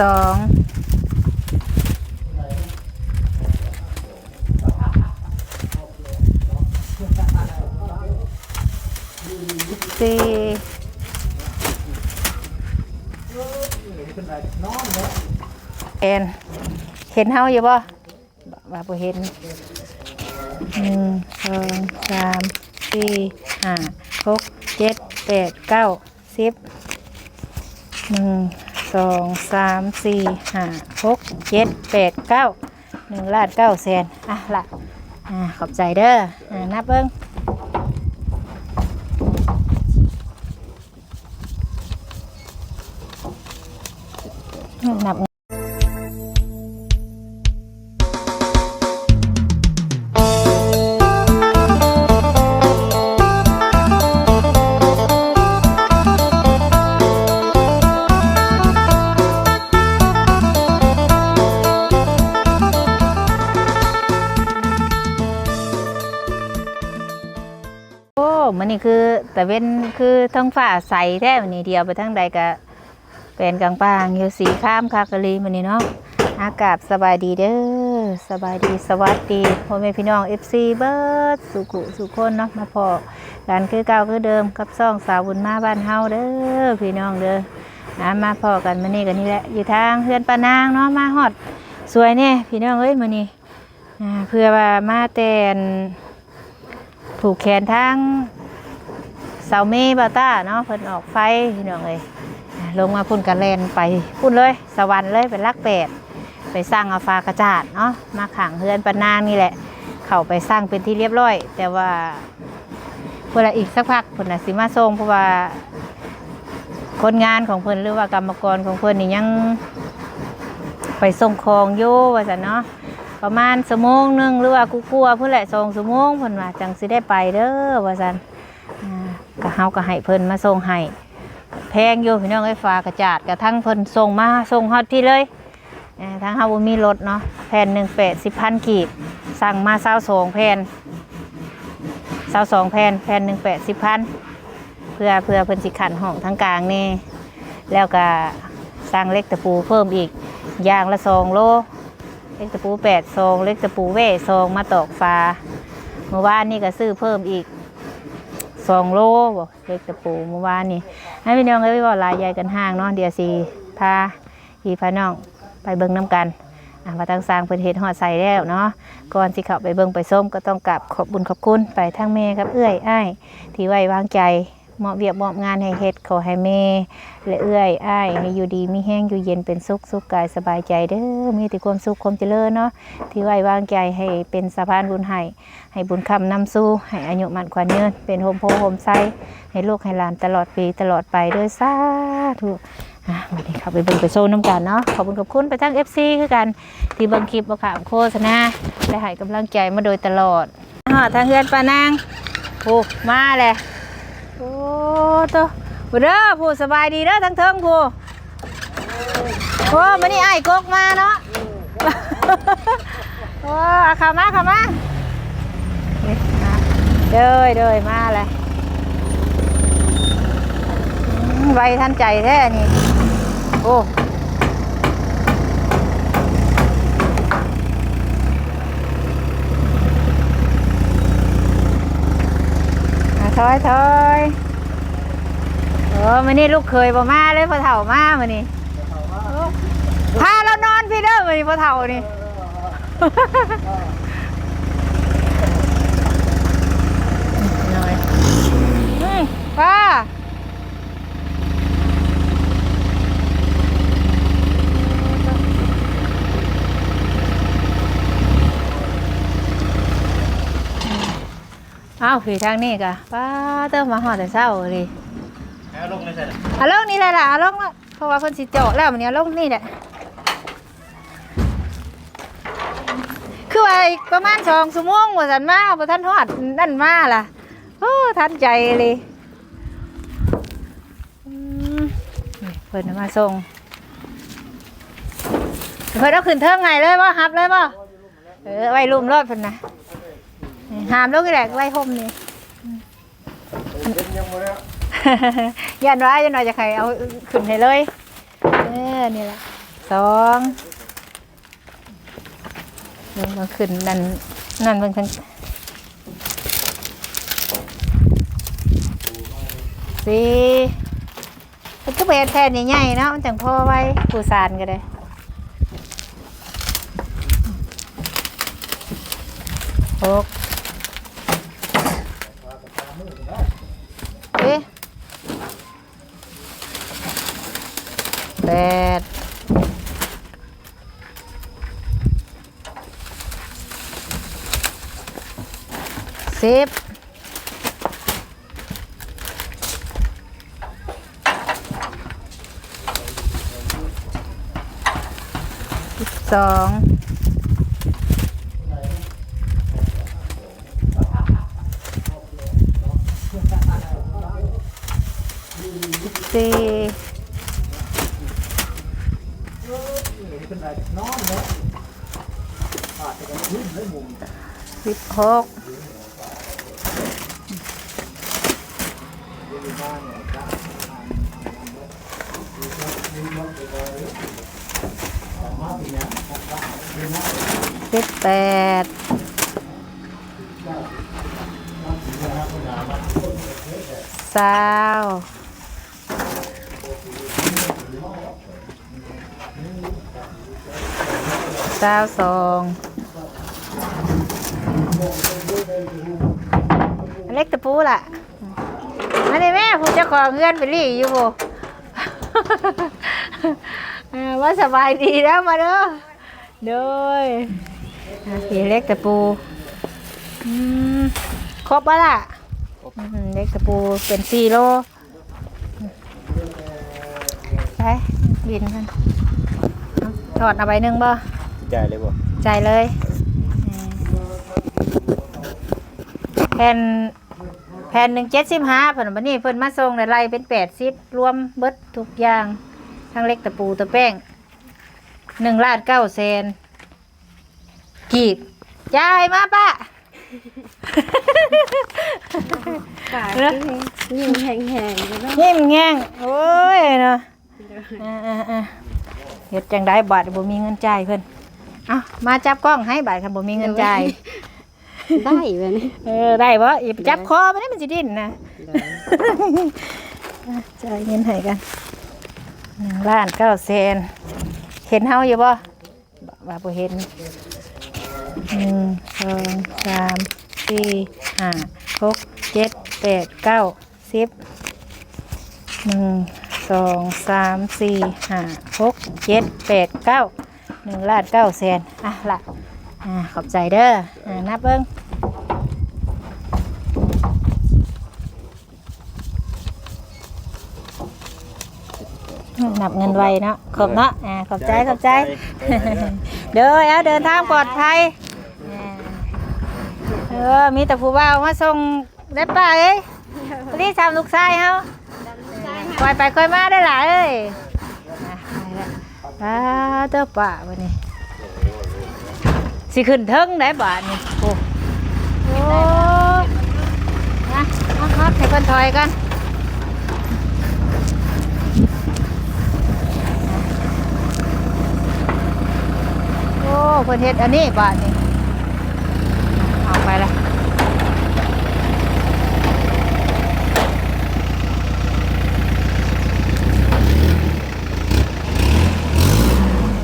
สองสี่เอ็นเห็นเฮาอยู่บ่ว่าบ่เห็นหนึ่งสองสามสี่ห้าหกเจ็ดแปดเก้าสิบหนึ่ง สองสามสี่ห้าหกเจ็ดแปดเก้าหนึ่งล้านเก้าแสนอะละอ่าขอบใจเด้ออ่านับเบิ้งนับ แต่เว้นคือท้องฟ้าใสแท้มันนี่เดียวไปทั้งใดกะเป็นกลางปางอยู่สีข้ามคากะลีมันนี่เนาะอากาศสบายดีเด้อสบายดีสวัสดีพ่อแม่พี่น้อง FC เบิร์ดสุขุสุขคนเนาะมาพอกันคือเก่าคือเดิมกับซ่องสาวบุญมาบ้านเฮาเด้อพี่น้องเด้อนะมาพอกันมานี่กันนี่แหละอยู่ทางเฮือนปานางเนาะมาฮอดสวยแน่พี่น้องเอ้ยมื้อนี้อ่เพื่อว่ามาแตนผูกแขนทั้ง เสาเมบาต้าเนาะเพิ่นออกไฟพี่น้องเลยอ่าลงมาพุ่นกันแลนไปพุ่นเลย สวรรค์เลยเป็นลักแปดไปสร้างอาฟากระจาดเนาะมาขังเฮือนปานางนี่แหละ เข้าไปสร้างเป็นที่เรียบร้อย แต่ว่าเพื่ออีกสักพักเพิ่นน่ะสิมาส่งเพราะว่าคนงานของเพิ่นหรือว่ากรรมกรของเพิ่นนี่ยังไปส่งของอยู่ว่าซั่นเนาะประมาณชั่วโมงหนึงหรือว่ากูกลัวเพื่อนแหละสองชั่วโมงเพิ่นว่าจังสิได้ไปเด้อว่าซั่น เฮาก็ให้เพิ่นมาส่งให้แพงอยู่พี่น้องเอ้ฟ้ากระจาดกระทั่งเพิ่นส่งมาส่งฮอดที่เลยอ่าทางเฮาบ่มีรถเนาะแผ่นหนึ่งแปดสิบพันกีบสั่งมา22แผ่น22แผ่นแผ่นหนึ่งแปดสิบพันเพื่อเพื่อเพิ่นสิขันห้องทั้งกลางนี่แล้วก็สร้างเล็กตะปูเพิ่มอีกอย่างละสองโลเล็กตะปูแปดซองเล็กตะปูเว่ซองมาตอกฟ้าเมื่อวานนี่ก็ซื้อเพิ่มอีก สองโลบอกเล็กตะปูเมื่อวานนี่ให้พี่น้องเอ้ยว่าลายใหญ่กันห่างเนาะเดี๋ยวสีพาพี่พาน้องไปเบิ้งน้ำกันอะมาตั้งสร้างเพิ่นเฮ็ดหอดใส่แล้วเนาะก่อนสิเข้าไปเบิ่งไปส้มก็ต้องกราบขอบบุญขอบคุณไปทั้งแม่ครับเอื้อยอ้ายที่ไว้วางใจ หมอบเวียบมอบงานให้เฮ็ดขอให้แม่และเอื้อยอ้ายให้อยู่ดีมีแห้งอยู่เย็นเป็นสุขสุขกายสบายใจเด้อมีแต่ความสุขความเจริญเนาะที่ไว้วางใจให้เป็นสะพานบุญให้ให้บุญคำนำสู้ให้อายุมันขวัญยืนเป็นโฮมโพโฮมไซให้ลูกให้หลานตลอดปีตลอดไปด้วยสาธุอะวันนี้เข้าไปเบิ่งไปโซนน้ำกันเนาะขอบคุณขอบคุณไปทั้ง FC คือกันที่เบิ่งคลิปบ่ขามโฆษณาและให้กำลังใจมาโดยตลอดฮอดทางเฮือนปานางโอ้มาเลย โอ้ตัวผู้เด้อผู้สบายดีเด้อทั้งเทิงผู้โอ้มันนี่ไอ้ายกกมาเนาะโอ้เอาเข้ามาเข้ามานี่มาเด้อเด้อมาเลยอืมไวทันใจแท้นี่โอ้ อะถอยถอยเออมันนี่ลูกเคยบ่มาเลยพอเถ่ามามันนี่พาเรานอนพี่เด้อมันนี่พอเถ่านี่ป้า อ้าวผีทางนี้กะป้าเติมมาหอดแต่เศร้าเลยแล้วลงเลยใช่ไหมเอาลงนี่แหละล่ะเอาลงละเพราะว่าคนสิเจาะแล้วมันนี้เอาลงนี่แหละคือว่าอีกประมาณสองชั่วโมงว่าสันมาพอท่านทอดนั่นมาล่ะโอ้ทันใจเลยอืมนี่เพิ่นเอามาส่งเพิ่นเอาขึ้นเทิงไงเลยป่ะฮับเลยป่ะเออไว้ลุ่มรอดเพิ่นนะนี่ หามลงนี่แหละไว้ห่มนี่เป็นยังไงแล้วยันว่ายันว่าจะใครเอาขึ้นให้เลยเออนี่แหละสองเบิ่งมันขึ้นนั่นนั่นเบิ่งทั้งสี่มันก็เป็นแผ่นใหญ่ๆเนาะมันจังพอไว้ปูสานก็ได้หก แปดสิบสิบสองสิบสี่ สิบหกสิบแปดสาวสาวสอง เล็กตะปูล่ะอันนี้แม่ผู้เจ้าของเงื่อนไปรีอยู่บ่เออว่าสบายดีแล้วมาเด้อเด้อยอะพี่เล็กตะปูอืมครบปะล่ะอืมเล็กตะปูเป็นสี่โลไปบินกันเอาถอดเอาใบหนึ่งบ่จ่ายเลยบ่จ่ายเลยอืมแผ่นแผ่นหนึ่งเจ็ดสิบห้าเพิ่นบันนี้เพิ่นมาส่งในไรเป็นแปดสิบรวมเบิดทุกอย่างทั้งเล็กตะปูตะแป้งหนึ่งล้านเก้าแสนกีบจ่ายมาป้าปากที่ยิ่งแห้งๆแล้วเนาะยิ้มแง่งโอ้ยเนาะอ่าอ่าอ่าเฮ็ดจังได้บาทบ่มีเงินจ่ายเพิ่นเอามาจับกล้องให้บาทคันบ่มีเงินจ่าย ได้แบบนี้เออได้บ่อย่าไปจับคอมันนี่มันสิดิ้นนะจ่ายเงินให้กันหนึ่งล้านเก้าแสนเห็นเฮาอยู่บ่บ่ว่าบ่เห็นหนึ่งสองสามสี่ห้าหกเจ็ดแปดเก้าสิบหนึ่งสองสามสี่ห้าหกเจ็ดแปดเก้าหนึ่งล้านเก้าแสนอะละ อ่าขอบใจเด้ออ่านับเบิ้งนับเงินไวเนาะขอบเนาะอ่าขอบใจขอบใจ เด้อเอาเดินทางปลอดภัยอ่าเออมีแต่ผู้บ่าวมาส่งได้ป่าเอ้ยรีบทำลูกชายเฮาคอยไปคอยมาได้หล่ะเอ้ยอะไปละป้าเต้าป่าวันนี้ สิขึ้นเทิงได้บานี่โอ้โอ้นะมาครับให้คนถอยกันโอ้คนเฮ็ดอันนี้บานี่เอาไปละ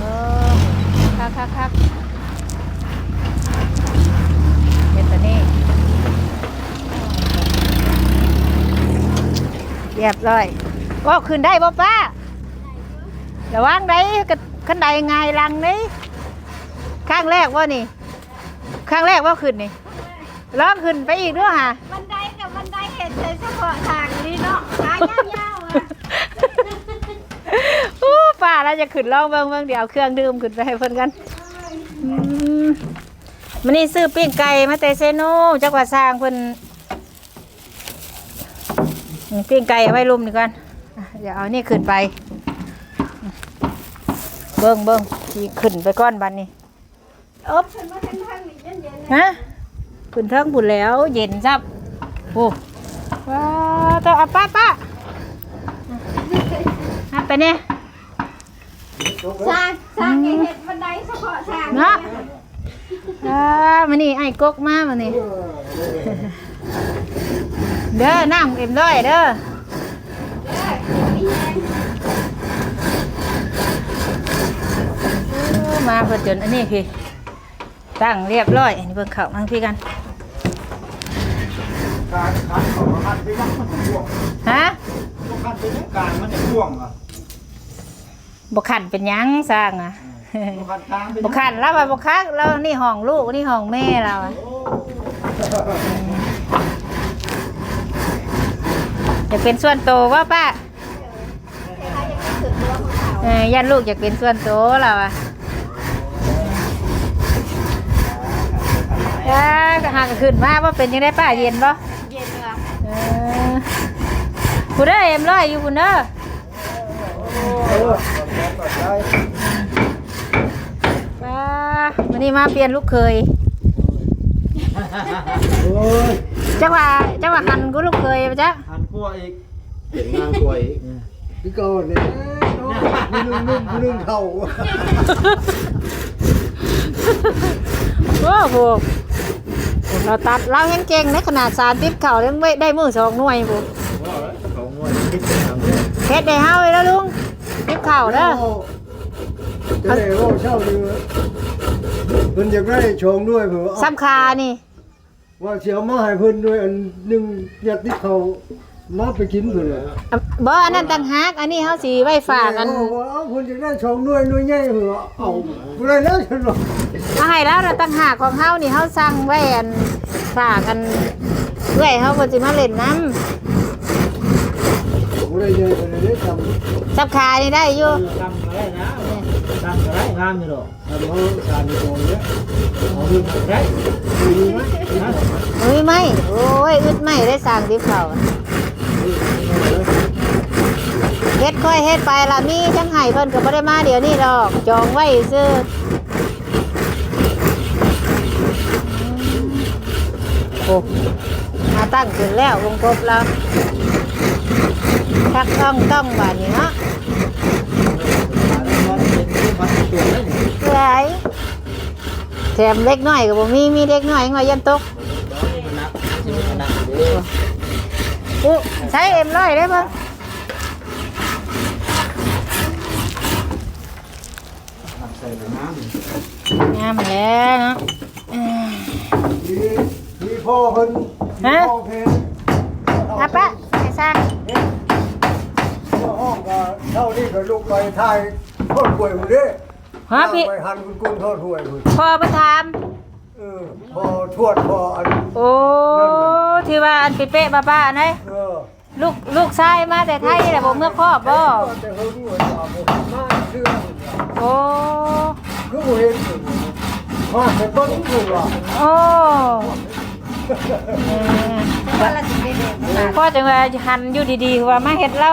เออคักคักคักเฮ็ดอันนี้ เรียบร้อยก็ขึ้นได้บ่ป้าระวังได้กับขันใดไงายหลังนี่ข้างแรกว่านี่ ข้างแรกว่าขึ้นนี่ลองขึ้นไปอีกด้วยค่ะบันไดกับบันไดเห็นแต่เฉพาะทางนี้เนาะขายาวๆอะอู้ป่าเราจะขึ้นลองเบิ่งเบิ่งเดี๋ยวเอาเครื่องดื่มขึ้นไปให้เพิ่นกันอืมมันนี่ซื้อปิ้งไก่มาแต่เซโนจักว่าสร้างเพิ่นนี่ ปิ้งไก่เอาไว้ลุมนี่ก่อนอะเดี๋ยวเอานี่ขึ้นไป เบิ่งเบิ่งที่ขึ้นไปก้อนบันนี้อบขึ้นมาทางทางนี้เย็นๆฮะขึ้นเทิงบุญแล้วเย็นซับโอ้ว้าวตัวอะป้าป้าอะไปเนี่ยสร้างสร้างให้เห็ดบันไดเฉพาะทางเนาะอ่ามานี่ไอ้กกมามานี่ เด้อนั่งเอ็มร้อยเด้อเออมาเพื่อจนอันนี้พี่ตั้งเรียบร้อยอันนี้เพิ่งเข้ามาพี่กันการคันของคันไปยังมันห่วงฮะคันไปยังการมันห่วงอะบกขันเป็นหยังสร้างอะคันกลางไปบกขันแล้วว่าบกคักแล้วนี่ห้องลูกนี่ห้องแม่เราอะ อยากเป็นส่วนโตวว่าป้าเออยันลูกอยากเป็นส่วนโตเราอะเออก็หากขึ้นมาว่าเป็นยังไงป้าเย็นปะเย็นเลยเออคุณเด้อเอ็มร้อยอยู่คุณเด้อเออแบบใช้ป้าวันนี้มาเปลี่ยนลูกเคยโอ้ยจังหวะจังหวะหันกูลูกเคยปะจ๊ะหันก ลัวอีกเห็นงานกลัวอีกพี่ก่อนเนี่ยนุ่มนุ่มนุ่มเข่าโอ้โหเราตัดเรายังเก่งในขนาดสารติดเข่ายังไม่ได้มือสองหน่วยบุเขาง่วยคิดเป็นทางเนี่ยเฮ็ดได้เฮาเลยแล้วลุงติดเข่าเด้อจะได้ว่าเช่าดีเพิ่นอยากได้ชงด้วยเผื่อสำคานี่ ว่าเสียมาให้เพิ่นด้วยอันหนึ่งยัดที่เขา มาไปกินเพิ่นเลยอะบ่อันนั้นต่างหากอันนี้เฮาสิไว้ฝากกันว่าเอาเพิ่นอยากได้ชงด้วยหน่วยใหญ่เผื่อเอาบ่ได้แล้วฉันว่ามาให้แล้วเราต่างหากของเฮานี่เฮาสั่งไว้อันฝากกันเพื่อให้เฮาบ่สิมาเล่นน้บ่ได้ใหญ่บ่ได้ทำำสำคานี่ได้อยู่ ทำอะไรนะทำอะไรงามอยู่หรอกทำเอาสารโกงเนี่ยเอาดูได้ดีไหมนะ เฮ้ยไม่ โอ้ย อึดไม่ได้สั่งติดเข่า เฮ็ดค่อยเฮ็ดไปละมีจังไห้เพิ่นก็บ่ได้มาเดี๋ยวนี้ดอก จองไว้ซื่อโอ้มาตั้งขึ้นแล้ววงกบแล้วทักต้องต้องบาดนี้เนาะเป็นที่พันตัวนั่นเพื่อไอ้แถมเล็กน้อยก็บ่มีมีเล็กน้อยง่ายันตกออู้ ใช้เอ็มร้อยได้บ่ใส่น้งามแล้วเนาะเอ้ยมีมีพ่อเพิ่นฮะพ่อเพนอะปะไปสร้างห้องก็เท่านี้ก็ลูกไปถ่ายทอดหวยพุ่นเด้ฮะพี่ไปหันคุณกุ้งทอดหวยพุ่นพอประทามเออพอทวดพออันโอ้ที่ว่าอันเป๊ะๆบ้าๆนะเออ ลูกลูกชายมาแต่ไทยแหละบ่เมื่อครอบบ่แต่เฮิงหวยว่าบ่มาเชื่อโอ้คือบ่เห็นมาแต่ต้นคือว่าโอ้เออว่าเราจะได้เด็กพ่อจังว่าหันอยู่ดีๆว่ามาเฮ็ดเรา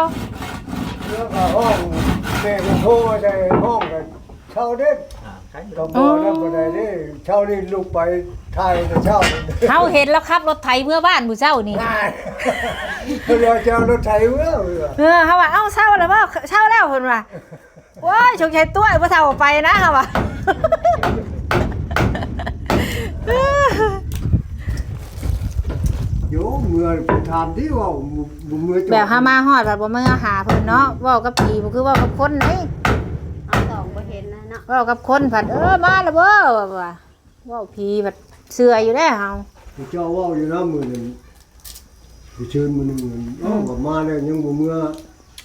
เรื่องก็ห้องแม่ก็โทรมาได้ห้องกันเช่าเด็ดำใช่ ก็บ่นำบ่ได้เด้เช่านี่ลูกไปถ่ายแต่เช่านี่เฮาเห็นแล้วขับรถไถเมื่อบ้านผู้เจ้านี่ ได้เพิ่นว่าจะเอารถไถเว้อเออเฮาว่าเอ้าเช่าแล้วบ่เช่าแล้วเพิ่นว่าว้ายชงชัยตัวบ่เท่าไปนะเฮาว่าโยมเมื่อไปถามที่ว่าบ่เมื่อแบบหามาฮอดแบบบ่มาหาเพิ่นเนาะเว้ากับผีบ่คือเว้ากับคนเด้เอาสองบ่เห็ นนะเนาะเว้ากับคนผัดเออมาแล้วเบ้อว่าเว้าผีผัดเสืออยู่ได้เฮาเจ้าเว้าอยู่นะมื้อนึงไปเชิญมื้อนึงเอ้าก็มาแล้วยังบ่เมื่อ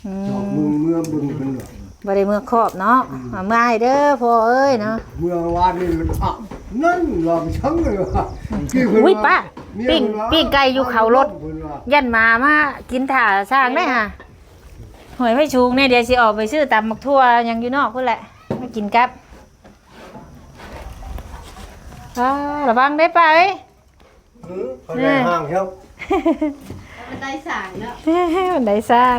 อืจอกมมึงเมื่อเบิ่งเพิ่นว่าบ่ได้เมื่อครอบเนาะมามาให้เด้อพ่อเอ้ยเนาะ เมื่อวานนี่อะนั่นลองชังเลยว่ะพี่เพิ่นอุ้ยว่าป้าเมียปิ้งเพิ่นว่าปิ้งไก่อยู่เขารถ เพิ่นว่ายันมามากินถ่าสร้างได้ฮะหวยไม่ชูงเนี่ยเดี๋ยวสิออกไปซื้อตำมักทั่วยังอยู่นอกพุ่นแหละมา กินกับอ่าระวังได้อป้าเอ้ย หือเขาได้ห่างครับบันไดสางเนาะมันได้สร้าง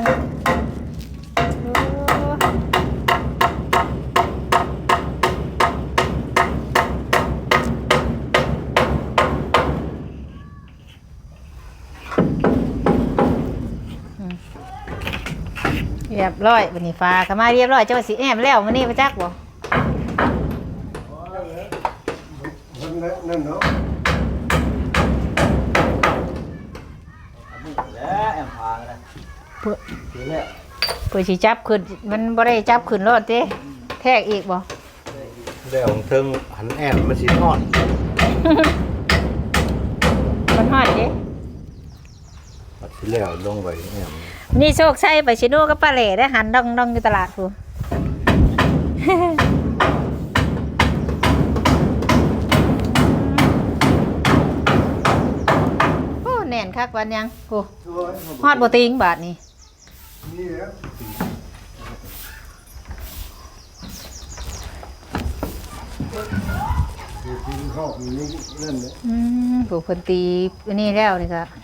เรียบร้อยบันนี้ฟ้าก็มาเรียบร้อยเจ้าว่าสิแอมแล้วมันนี่มาจักบ่ นั่นเนาะแล้วแอมพากันนะเพื่อเดี๋ยวแล้วเพื่อสิจับขึ้นมันบ่ได้จับขึ้นรถเด้แทกอีกบ่แล้วของเทิงหันแอมมันสิทอดมันฮอดเด้มันสิแล้วลงไปแอมนี่โชคชัยไปชิโนกับป้าเหล่ได้หันดองดองอยู่ตลาดพู คักวันยังโอ้ฮอดบ่ติงบาทนี่นี่แหละคือกินข้าวนี่นั่นแหละอืมผู้เพิ่นตีอันนี้แล้วนี่ก็คั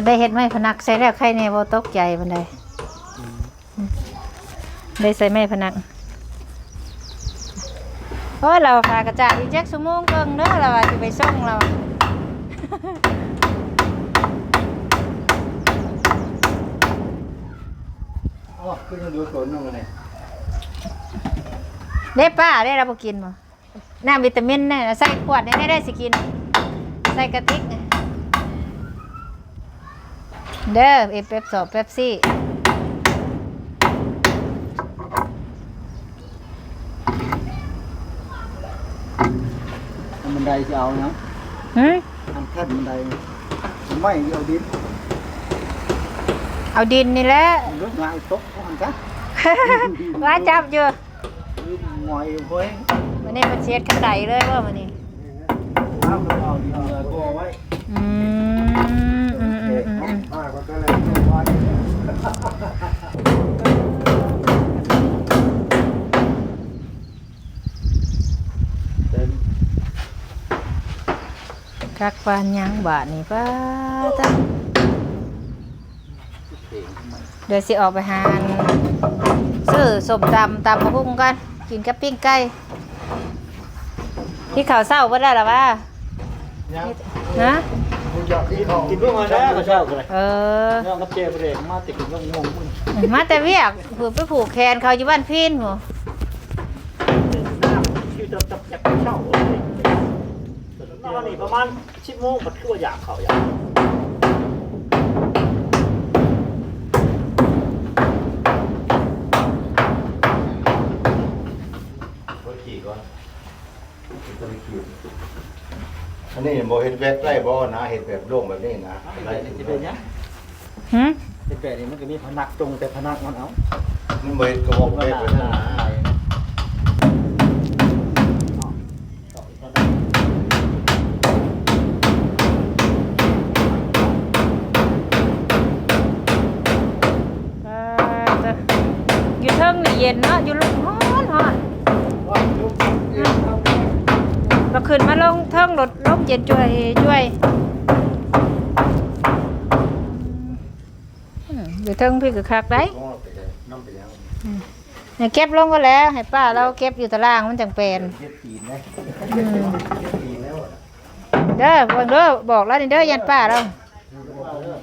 นได้เฮ็ดไม้พนักใส่แล้วใครแน่บ่ตกใจบันไดอืมได้ใส่ไม้พนักโอ้ยเราพากระจาดอีกจักชั่วโมงเกิงเด้อเราว่าสิไปส่งเราอ๋อคือยังดูสนนั่นไงได้ป้าได้รับบ่กินบ่น้ำวิตามินเนี่ยใส่ขวดได้ได้สิกิน ใส่กระติก เนี่ยเด้อเอฟเอฟสอบเป๊ปซี่ทำบันไดจะเอาเนาะหืมทำแค่บันไดไม่เอาดิน เอาดินนี่แหละรถงานตกเขาหันจ้ะว่าจับอยู่งอยเว้ยวันนี้มันเช็ดขันไดเลยว่ามันนี่เอาเอาดินเลยก็ไว้ คักปานหยังบาทนี่ป้าตั้งเดี๋ยวสิออกไปหาอันซื้อสมตำตำมะพุงกันกินกับปิ้งไก่ที่ข่าวเศร้าเบ่ได้หรอวะฮะกินพวกมันนะก็ชอบเลยเออน้องกับเจเบรกมาติดกินพวกงงมึงมาแต่เวียกผูกไปผูกแขนเขาอยู่บ้านพินหมู ชื่อจับจับจับเช่าเลยตอนนี้ประมาณชิบโมงมันคือว่าอยากเขาอยากรถขี่ก่อนรถขี่อันนี้บ่เฮ็ดแวกไร่บ่นะเฮ็ดแบบโล่งแบบนี้นะอะไรที่เป็นเนี้ยหึเป็นแบบนี้มันก็มีพนักจงแต่พนักมันเอามันบ่เฮ็ดกระบอกแวกแบบนั้นนะ ย็นเนาะอยู่ลุมฮ้อนฮ้อนเราขึ้นมาลงเทิงรถลมเย็นช่วยช่วยอืมอยู่เทิงพี่ก็คักได้น้ำไปแล้วเนี่ยเก็บลงก็แล้ว ให้ป้าเราเก็บอยู่ตารางมันจังเป็นเฮ็ดตีนได้อืมตีนแล้วเด้อเบิ่งเด้อบอกแล้วนี่เด้อยันป้าเรา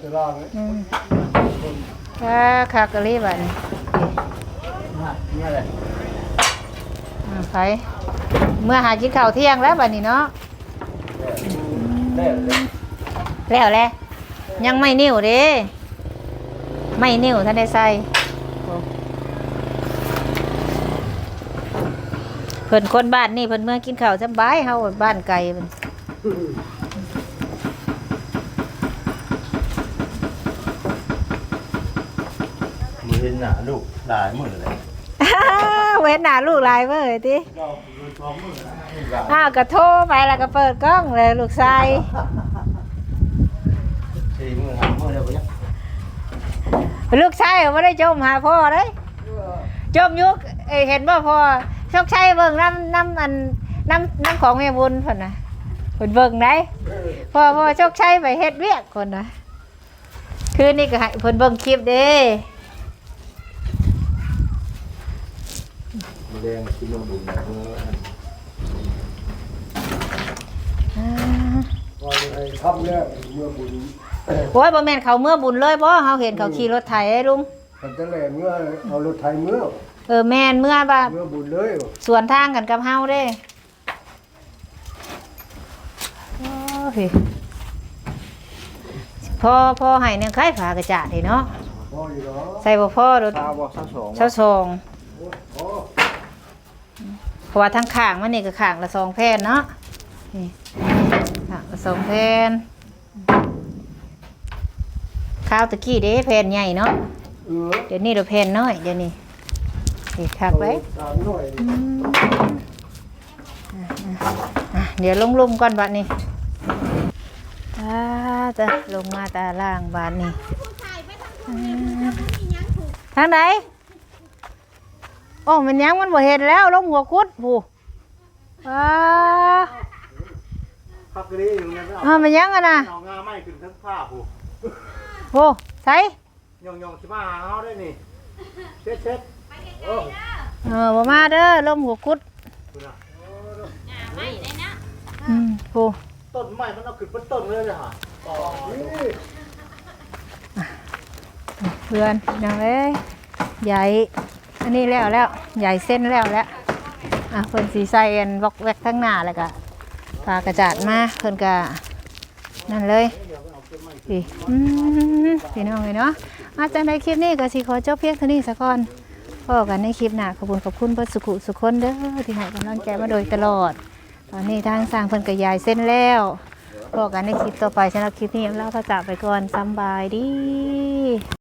จะล่างเลยอืมถ้าคักกะลีบัดนี้ เนี่ยเลยอ่าไปเมื่อหากินข้าวเที่ยงแล้วบัดนี้เนาะแล้วเลยแล้วแหละยังไม่นิ่วเด้ไม่นิ่วท่านได้ใส่โอ้เพิ่นคนบ้านนี่เพิ่นเมื่อกินข้าวสบายเฮาบ้านไกลเพิ่นมือเห็นหน้าลูกหลายมื้อเลย เว้นหน้าลูกหลายเว้ยติอ้าวก็โทรไปแล้วก็เปิดกล้องเลยลูกชายสี่มื้อห้ามื้อแล้วบ่ยังลูกชายไม่ได้จมหาพ่อเลยจมอยุกเอ้ยเห็นบ่พ่อโชคชัยเบิ่งน้ำน้ำอันน้ำน้ำของแม่บุญพ่นนะเพิ่นเบิ่งได้พ่อพ่อโชคชัยไปเฮ็ดเวียกคนนะคืนนี้ก็ให้เพิ่นเบิ่งคลิปเด้ แรงที่มันบุญนะเมื่ออ่าว่าไอ้ทำแล้วเมื่อบุญโอ้ยบ่แม่นเขาเมื่อบุญเลยบ่เฮาเห็นเขาขี่รถไถไอ้ลุงกันแต่แลเมื่อเอารถไทยเมื่อเออแม่นเมื่อว่าเมื่อบุญเลยสวนทางกันกับเฮาเด้โอ้ยพ่อพ่อให้หนึงไข่ฝากระจาดนี่เนาะพออยู่เนาะใส่บ่พ่อรถชาวบ่ชาวสองเช้าซองพอ เพราะว่าทั้งข้างมันนี่ก็ข้างละสองแผ่นเนาะนี่ข้างละสองแผ่นข้าวตะกี้เด้แผ่นใหญ่เนาะเออเดี๋ยวนี้เราแผ่นน้อยเดี๋ยวนี้นี่ทักไว้ตามหน่อยอะเดี๋ยวลงลุมก่อนบัดนี้ตาจะลงมาตาล่างบาดนี้ผู้ชายไปทางคนนี้มันจะไม่มีหยังถูกทางไหน โอ้มันยังมันบ่เห็นแล้วลงหัวคุดผู้อ้าพักกะลีอยู่เนี่ยไม่เอาอ้ามันยังอะนะเอางาไม้ขึ้นทั้งผ้าผู้โอ้ใส่ยองยองๆสิมาหาเฮาได้นี่เช็ดเช็ดเออบ่มาเด้อลงหัวคุดคุณน่ะอืมผู้ต้นไม้มันเอาขึ้นเป็นต้นเลยเลยฮะต่อนี่เพื่อนยังเอ้ยใหญ่ อันนี้แล้วแล้วใหญ่เส้นแล้วแล้วอะเพิ่นสีใส่อันบล็อกแวกทั้งหน้าแล้วก็ปากระจาดมาเพิ่นก็นั่นเลยพี่อืมพี่น้องเลยเนาะอาจากในคลิปนี้ก็สิขอจบเพียงเท่านี้ซะก่อนพบกันในคลิปหน้าขอบคุณขอบคุณพื่อนสุขุสุขคนเด้อที่ให้กำลังใจมาโดยตลอด ตอนนี้ทางสร้างเพิ่นก็ยายเส้นแล้วพบกันในคลิปต่อไปสำหรับคลิปนี้เราก็จากไปก่อนสบายดี